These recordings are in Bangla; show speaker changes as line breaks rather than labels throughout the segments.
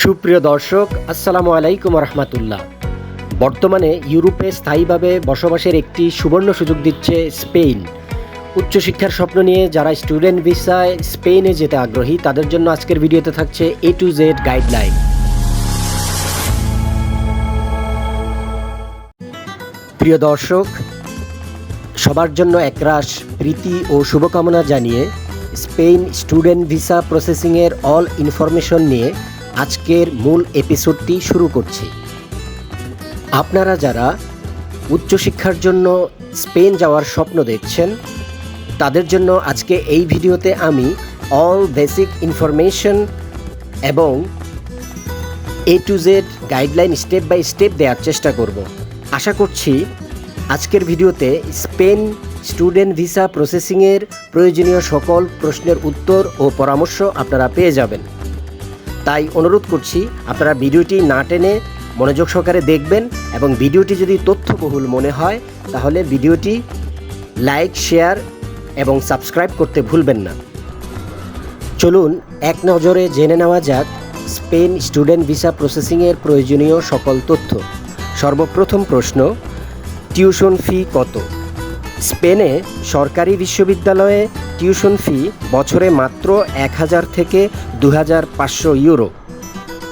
সুপ্রিয় দর্শক, আসসালামু আলাইকুম রহমতুল্লাহ। বর্তমানে ইউরোপে স্থায়ীভাবে বসবাসের একটি সুবর্ণ সুযোগ দিচ্ছে স্পেন। উচ্চশিক্ষার স্বপ্ন নিয়ে যারা স্টুডেন্ট ভিসায় স্পেনে যেতে আগ্রহী, তাদের জন্য আজকের ভিডিওতে থাকছে এ টু জেড গাইডলাইন প্রিয় দর্শক, সবার জন্য একরাশ প্রীতি ও শুভকামনা জানিয়ে স্পেন স্টুডেন্ট ভিসা প্রসেসিংয়ের অল ইনফরমেশন নিয়ে আজকের মূল এপিসোডটি শুরু করছি। আপনারা যারা উচ্চশিক্ষার জন্য স্পেন যাওয়ার স্বপ্ন দেখছেন, তাদের জন্য আজকে এই ভিডিওতে আমি অল বেসিক ইনফরমেশন এবং A to Z guideline step by step দেওয়ার চেষ্টা করব। আশা করছি আজকের ভিডিওতে স্পেন স্টুডেন্ট ভিসা প্রসেসিংয়ের প্রয়োজনীয় সকল প্রশ্নের উত্তর ও পরামর্শ আপনারা পেয়ে যাবেন। তাই অনুরোধ করছি আপনারা ভিডিওটি না টেনে মনোযোগ সহকারে দেখবেন এবং ভিডিওটি যদি তথ্যবহুল মনে হয়, তাহলে ভিডিওটি লাইক, শেয়ার এবং সাবস্ক্রাইব করতে ভুলবেন না। চলুন, এক নজরে জেনে নেওয়া যাক স্পেন স্টুডেন্ট ভিসা প্রসেসিংয়ের প্রয়োজনীয় সকল তথ্য। সর্বপ্রথম প্রশ্ন, টিউশন ফি কত? স্পেনে সরকারি বিশ্ববিদ্যালয়ে টিউশন ফি বছরে মাত্র এক হাজার থেকে দু হাজার পাঁচশো ইউরো।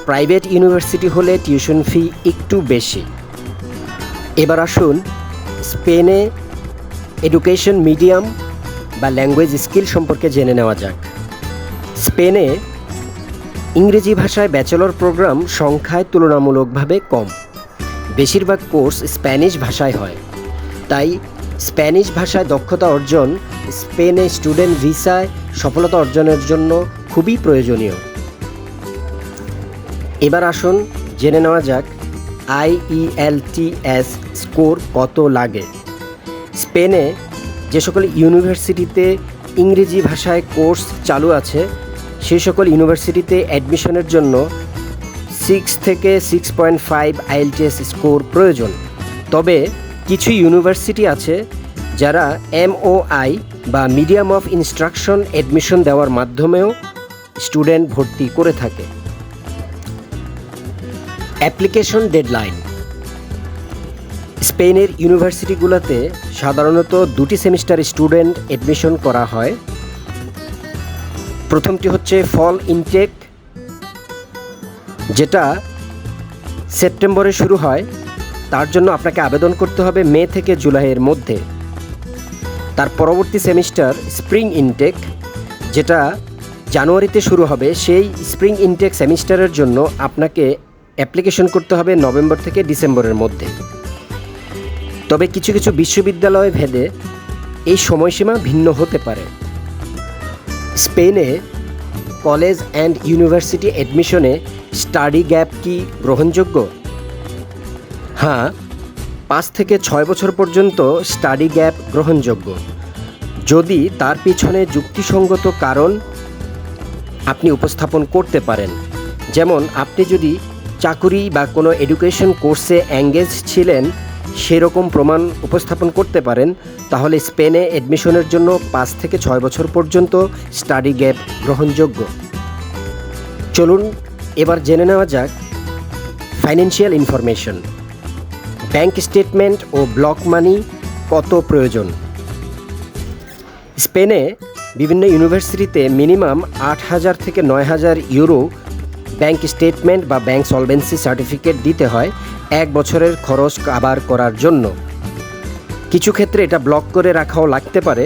প্রাইভেট ইউনিভার্সিটি হলে টিউশন ফি একটু বেশি। এবার আসুন স্পেনে এডুকেশন মিডিয়াম বা ল্যাঙ্গুয়েজ স্কিল সম্পর্কে জেনে নেওয়া যাক। স্পেনে ইংরেজি ভাষায় ব্যাচেলর প্রোগ্রাম সংখ্যায় তুলনামূলকভাবে কম। বেশিরভাগ কোর্স স্প্যানিশ ভাষায় হয়। তাই স্প্যানিশ ভাষায় দক্ষতা অর্জন, স্পেনে স্টুডেন্ট ভিসায় সফলতা অর্জনের জন্য খুবই প্রয়োজনীয়। এবার আসুন, জেনে নেওয়া যাক আইইএলটিএস স্কোর কত লাগে? স্পেনে যে সকল ইউনিভার্সিটিতে ইংরেজি ভাষায় কোর্স চালু আছে সেই সকল ইউনিভার্সিটিতে অ্যাডমিশনের জন্য সিক্স থেকে six point five IELTS score প্রয়োজন। তবে কিছু ইউনিভার্সিটি আছে যারা এমওআই বা মিডিয়াম অফ ইনস্ট্রাকশন অ্যাডমিশন দেওয়ার মাধ্যমেও স্টুডেন্ট ভর্তি করে থাকে। Application deadline. স্পেনের ইউনিভার্সিটিগুলোতে সাধারণত দুটি সেমিস্টার স্টুডেন্ট অ্যাডমিশন করা হয়। প্রথমটি হচ্ছে ফল ইনটেক, যেটা সেপ্টেম্বরে শুরু হয়। তার জন্য আপনাকে আবেদন করতে হবে মে থেকে জুলাইয়ের মধ্যে। তার পরবর্তী সেমিস্টার স্প্রিং ইনটেক, যেটা জানুয়ারিতে শুরু হবে, সেই স্প্রিং ইনটেক সেমিস্টারের জন্য আপনাকে অ্যাপ্লিকেশন করতে হবে নভেম্বর থেকে ডিসেম্বরের মধ্যে। তবে কিছু কিছু বিশ্ববিদ্যালয় ভেদে এই সময়সীমা ভিন্ন হতে পারে। স্পেনে কলেজ অ্যান্ড ইউনিভার্সিটি অ্যাডমিশনে স্টাডি গ্যাপ কি গ্রহণযোগ্য? হ্যাঁ পাঁচ থেকে ছয় বছর পর্যন্ত স্টাডি গ্যাপ গ্রহণযোগ্য। যদি তার পিছনে যুক্তিসঙ্গত কারণ আপনি উপস্থাপন করতে পারেন, যেমন আপনি যদি চাকুরি বা কোনো এডুকেশন কোর্সে অ্যাঙ্গেজ ছিলেন, সেরকম প্রমাণ উপস্থাপন করতে পারেন, তাহলে স্পেনে অ্যাডমিশনের জন্য পাঁচ থেকে ছয় বছর পর্যন্ত স্টাডি গ্যাপ গ্রহণযোগ্য। চলুন, এবার জেনে নেওয়া যাক ফাইন্যান্সিয়াল ইনফরমেশন ব্যাংক স্টেটমেন্ট ও ব্লক মানি কত প্রয়োজন? স্পেনে বিভিন্ন ইউনিভার্সিটিতে মিনিমাম আট হাজার থেকে নয় হাজার ইউরো ব্যাংক স্টেটমেন্ট বা ব্যাংক সলভেন্সি সার্টিফিকেট দিতে হয় এক বছরের খরচ কাবার করার জন্য। কিছু ক্ষেত্রে এটা ব্লক করে রাখাও লাগতে পারে,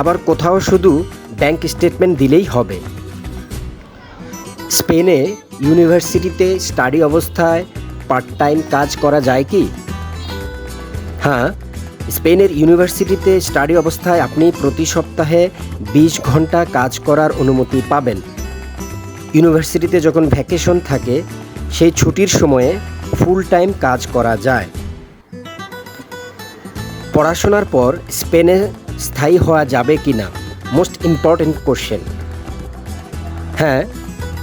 আবার কোথাও শুধু ব্যাংক স্টেটমেন্ট দিলেই হবে। স্পেনে ইউনিভার্সিটিতে স্টাডি অবস্থায় পার্ট টাইম কাজ করা যায় কি? হ্যাঁ স্পেনের ইউনিভার্সিটিতে স্টাডি অবস্থায় আপনি প্রতি সপ্তাহে বিশ ঘণ্টা কাজ করার অনুমতি পাবেন। ইউনিভার্সিটিতে যখন ভ্যাকেশন থাকে, সেই ছুটির সময়ে ফুল টাইম কাজ করা যায়। পড়াশোনার পর স্পেনে স্থায়ী হওয়া যাবে কি না মোস্ট ইম্পর্ট্যান্ট কোশ্চেন। হ্যাঁ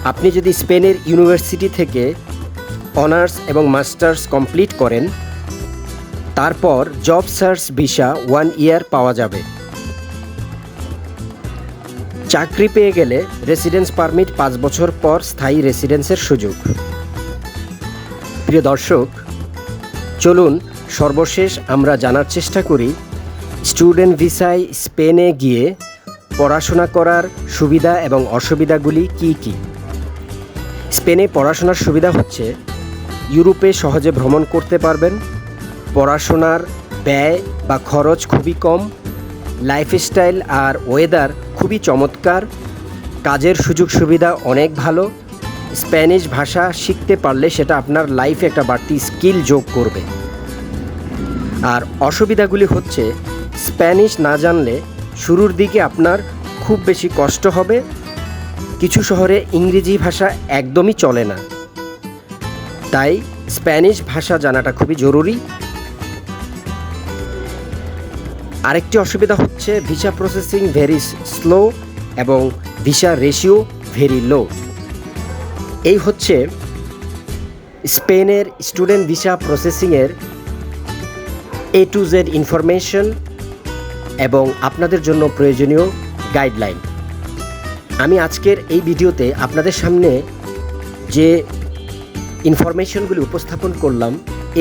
আপনি যদি স্পেনের ইউনিভার্সিটি থেকে অনার্স এবং মাস্টার্স কমপ্লিট করেন তারপর job search visa one year পাওয়া যাবে। চাকরি পেয়ে গেলে রেসিডেন্স পারমিট পাঁচ বছর পর স্থায়ী রেসিডেন্সের সুযোগ। প্রিয় দর্শক, চলুন সর্বশেষ আমরা জানার চেষ্টা করি স্টুডেন্ট ভিসায় স্পেনে গিয়ে পড়াশোনা করার সুবিধা এবং অসুবিধাগুলি কি কি? স্পেনে পড়াশোনার সুবিধা হচ্ছে, ইউরোপে সহজে ভ্রমণ করতে পারবেন পড়াশোনার ব্যয় বা খরচ খুবই কম লাইফস্টাইল আর ওয়েদার খুবই চমৎকার, কাজের সুযোগ সুবিধা অনেক ভালো স্প্যানিশ ভাষা শিখতে পারলে সেটা আপনার লাইফে একটা বাড়তি স্কিল যোগ করবে। আর অসুবিধাগুলি হচ্ছে স্প্যানিশ না জানলে শুরুর দিকে আপনার খুব বেশি কষ্ট হবে, কিছু শহরে ইংরেজি ভাষা একদমই চলে না। তাই স্প্যানিশ ভাষা জানাটা খুবই জরুরি। আরেকটি অসুবিধা হচ্ছে ভিসা প্রসেসিং ভেরি স্লো এবং ভিসা রেশিও ভেরি লো এই হচ্ছে স্পেনের স্টুডেন্ট ভিসা প্রসেসিংয়ের এ টু জেড ইনফরমেশন এবং আপনাদের জন্য প্রয়োজনীয় গাইডলাইন আমি আজকের এই ভিডিওতে আপনাদের সামনে যে ইনফরমেশনগুলি উপস্থাপন করলাম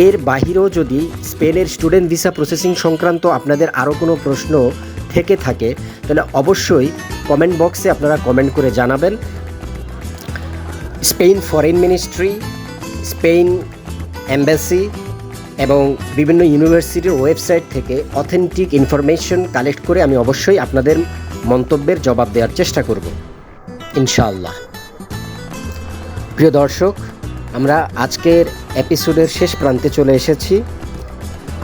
এর বাহিরেও যদি স্পেনের স্টুডেন্ট ভিসা প্রসেসিং সংক্রান্ত আপনাদের আরও কোনো প্রশ্ন থেকে থাকে, তাহলে অবশ্যই কমেন্ট বক্সে আপনারা কমেন্ট করে জানাবেন। Spain foreign ministry Spain embassy এবং বিভিন্ন ইউনিভার্সিটির ওয়েবসাইট থেকে অথেন্টিক ইনফরমেশন কালেক্ট করে আমি অবশ্যই আপনাদের মন্তব্যের জবাব দেওয়ার চেষ্টা করব, ইনশাআল্লাহ। প্রিয় দর্শক আমরা আজকের এপিসোডের শেষ প্রান্তে চলে এসেছি।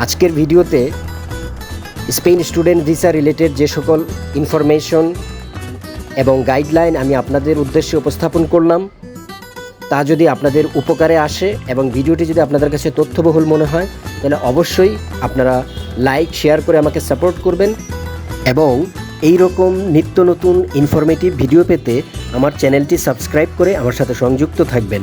আজকের ভিডিওতে স্পেন স্টুডেন্ট ভিসা রিলেটেড যে সকল ইনফরমেশন এবং গাইডলাইন আমি আপনাদের উদ্দেশ্যে উপস্থাপন করলাম, তা যদি আপনাদের উপকারে আসে এবং ভিডিওটি যদি আপনাদের কাছে তথ্যবহুল মনে হয়, তাহলে অবশ্যই আপনারা লাইক, শেয়ার করে আমাকে সাপোর্ট করবেন এবং এই রকম নিত্য নতুন ইনফরমেটিভ ভিডিও পেতে আমার চ্যানেলটি সাবস্ক্রাইব করে আমার সাথে সংযুক্ত থাকবেন।